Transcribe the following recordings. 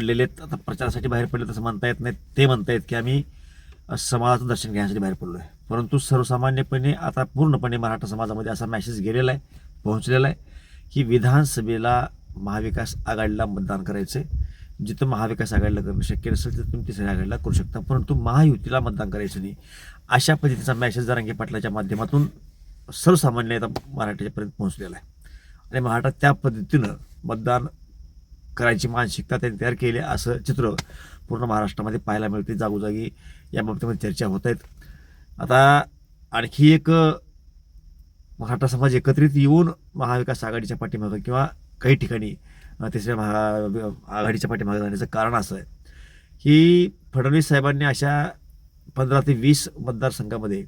पडलेले आहेत. आता प्रचारासाठी बाहेर पडले तसं म्हणता येत नाही. ते म्हणतायत की आम्ही समाजाचं दर्शन घेण्यासाठी बाहेर पडलो आहे परंतु सर्वसामान्यपणे आता पूर्णपणे मराठा समाजामध्ये असा मॅसेज गेलेला आहे पोहोचलेला आहे की विधानसभेला महाविकास आघाडीला मतदान करायचं आहे जिथं महाविकास आघाडीला करणं शक्य नसेल तर तुम्ही तिसऱ्या आघाडीला करू शकता. परंतु महायुतीला मतदान करायचं नाही. अशा पद्धतीचा मॅसेज जरांगे पाटलाच्या माध्यमातून सर्वसामान्य आता मराठीच्यापर्यंत पोहोचलेला आहे. आणि महाराष्ट्रात त्या पद्धतीनं मतदान करायची मानसिकता त्यांनी तयार केली असं चित्र पूर्ण महाराष्ट्रामध्ये पाहायला मिळते. जागोजागी या बाबतीमध्ये चर्चा होत आहेत. आता आणखी एक मराठा समाज एकत्रित येऊन महाविकास आघाडीच्या पाठीमागं किंवा काही ठिकाणी तिसऱ्या महा आघाडीच्या पाठीमागे जाण्याचं कारण असं आहे. की फडणवीस साहेबांनी अशा पंधरा ते वीस मतदारसंघामध्ये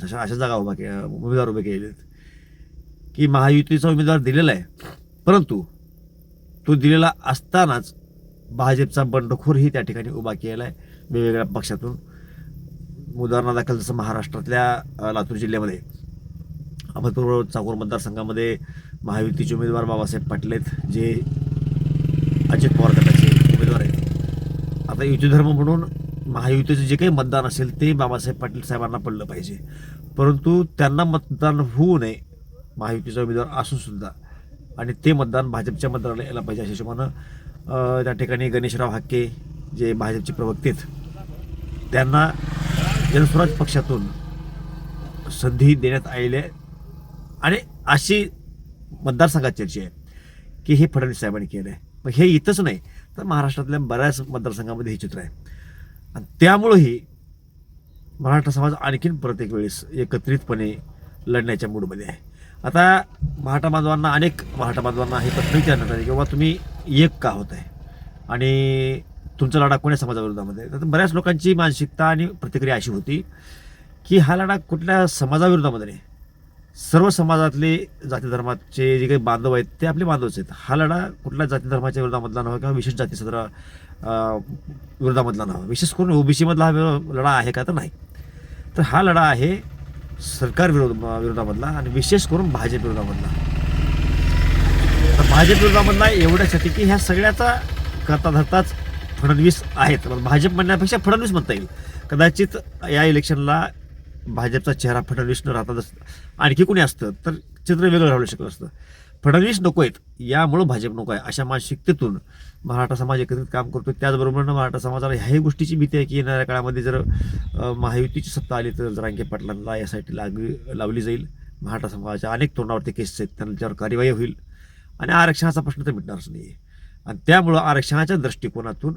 जशा अशा जागा उभा के उमेदवार उभे केलेले आहेत की महायुतीचा उमेदवार दिलेला आहे. परंतु तो दिलेला असतानाच भाजपचा बंडखोरही त्या ठिकाणी उभा केला आहे वेगवेगळ्या पक्षातून. उदाहरणादाखल जसं महाराष्ट्रातल्या लातूर जिल्ह्यामध्ये. अहमदपूर चाकूर मतदारसंघामध्ये महायुतीचे उमेदवार बाबासाहेब पाटील आहेत जे अजित पवार गटाचे उमेदवार आहेत. आता युतीधर्म म्हणून महायुतीचं जे काही मतदान असेल ते बाबासाहेब पाटील साहेबांना पडलं पाहिजे. परंतु त्यांना मतदान होऊ नये महायुतीचा उमेदवार असूनसुद्धा आणि ते मतदान भाजपच्या मतदाराला यायला पाहिजे अशा हिशोबानं त्या ठिकाणी गणेशराव हाके जे भाजपचे प्रवक्ते आहेत त्यांना जनस्वराज पक्षातून संधी देण्यात आलेली आहे. आणि अशी मतदारसंघात चर्चा आहे की हे फडणवीस साहेबांनी केलं आहे मग हे इथंच नाही तर महाराष्ट्रातल्या बऱ्याच मतदारसंघामध्ये हे चित्र आहे. आणि त्यामुळंही मराठा समाज आणखीन प्रत्येक वेळेस एकत्रितपणे लढण्याच्या मूडमध्ये आहे. आता महाटा बांधवांना अनेक महाटा बांधवांना हे प्रश्न विचारण्यात आले किंवा तुम्ही एक का होत आहे आणि तुमचा लढा कोण्या समाजाविरोधामध्ये तर बऱ्याच लोकांची मानसिकता आणि प्रतिक्रिया अशी होती की हा लढा कुठल्या समाजाविरोधामध्ये नाही. सर्व समाजातले जाती धर्माचे जे काही बांधव आहेत ते आपले बांधवच आहेत. हा लढा कुठल्या जाती धर्माच्या विरोधामधला नव्हा किंवा विशेष जाती सदरा विरोधामधला नव्हा. विशेष करून ओबीसीमधला हा लढा आहे का तर नाही. तर हा लढा आहे सरकार विरोध विरोधामधला आणि विशेष करून भाजप विरोधामधला. तर भाजप विरोधामधला एवढ्यासाठी की ह्या सगळ्याचा करता धरताच फडणवीस आहेत. भाजप म्हणण्यापेक्षा फडणवीस म्हणता येईल. कदाचित या इलेक्शनला भाजपचा चेहरा फडणवीस न राहता आणखी कोणी असतं तर चित्र वेगळं राहू शकत असतं. फडणवीस नको आहेत यामुळं भाजप नको आहे अशा मानसिकतेतून मराठा समाज एकत्रित काम करतो त्याचबरोबर मराठा समाजाला ह्याही गोष्टीची भीती आहे की येणाऱ्या काळामध्ये जर महायुतीची सत्ता आली तर जरांगे पाटलांना यासाठी लागली लावली जाईल. मराठा समाजाच्या अनेक तोंडावरती केसेस आहेत त्यांच्यावर कार्यवाही होईल. आणि आरक्षणाचा प्रश्न तर मिटणारच नाही आहे आणि त्यामुळं आरक्षणाच्या दृष्टिकोनातून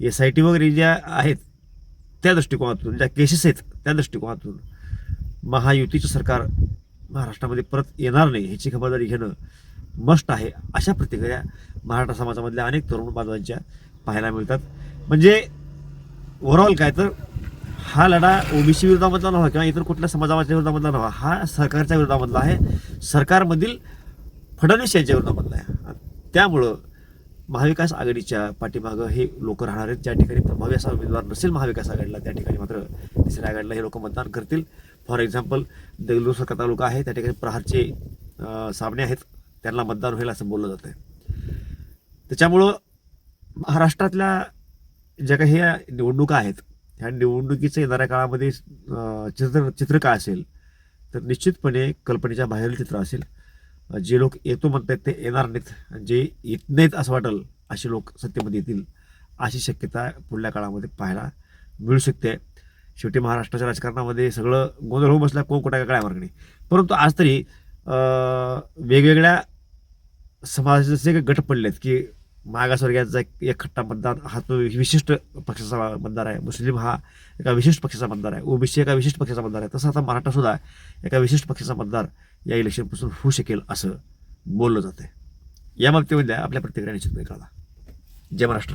एस आय टी वगैरे ज्या आहेत त्या दृष्टिकोनातून ज्या केसेस आहेत त्या दृष्टिकोनातून महायुतीचं सरकार महाराष्ट्रामध्ये परत येणार नाही ह्याची खबरदारी घेणं मस्ट आहे अशा प्रतिक्रिया मराठा समाजामधल्या अनेक तरुण बांधवांच्या पाहायला मिळतात. म्हणजे ओव्हरऑल काय तर हा लढा ओबीसी विरोधामधला नव्हा किंवा इतर कुठल्या समाजाच्या विरोधामधला नव्हा हा सरकारच्या विरोधामधला आहे. सरकारमधील फडणवीस यांच्या विरोधामधला आहे. त्यामुळं महाविकास आघाडीच्या पाठीमागं हे लोक राहणार आहेत. ज्या ठिकाणी प्रभावी असा उमेदवार नसेल महाविकास आघाडीला त्या ठिकाणी मात्र तिसऱ्या आघाडीला हे लोक मतदान करतील. फॉर एक्झाम्पल देगलूर सरकार तालुका आहे. त्या ठिकाणी प्रहारचे सामने आहेत. त्यांना मतदान होईल असं बोललं जातं आहे त्याच्यामुळं महाराष्ट्रातल्या ज्या काही ह्या निवडणुका आहेत ह्या निवडणुकीचं येणाऱ्या काळामध्ये चित्र चित्र काय असेल तर निश्चितपणे कल्पनेच्या बाहेरील चित्र असेल. जे लोक येतो म्हणतात ते येणार नाहीत. जे येत नाहीत असं वाटेल असे लोक सत्तेमध्ये येतील अशी शक्यता पुढल्या काळामध्ये पाहायला मिळू शकते. शेवटी महाराष्ट्राच्या राजकारणामध्ये सगळं गोंधळ होऊन बसला कोण कुठे काय मार्ग नाही परंतु आज तरी वेगवेगळ्या समाजाचे जे काही गट पडलेत की मागासवर्गीयांचा एक एक खट्टा मतदार हा तो विशिष्ट पक्षाचा मतदार आहे. मुस्लिम हा एका विशिष्ट पक्षाचा मतदार आहे. ओबीसी एका विशिष्ट पक्षाचा मतदार आहे. तसं आता मराठा सुद्धा एका विशिष्ट पक्षाचा मतदार या इलेक्शनपासून होऊ शकेल असं बोललं जातं या बाबतीमध्ये आपल्या प्रतिक्रिया निश्चितपणे कळला जय महाराष्ट्र.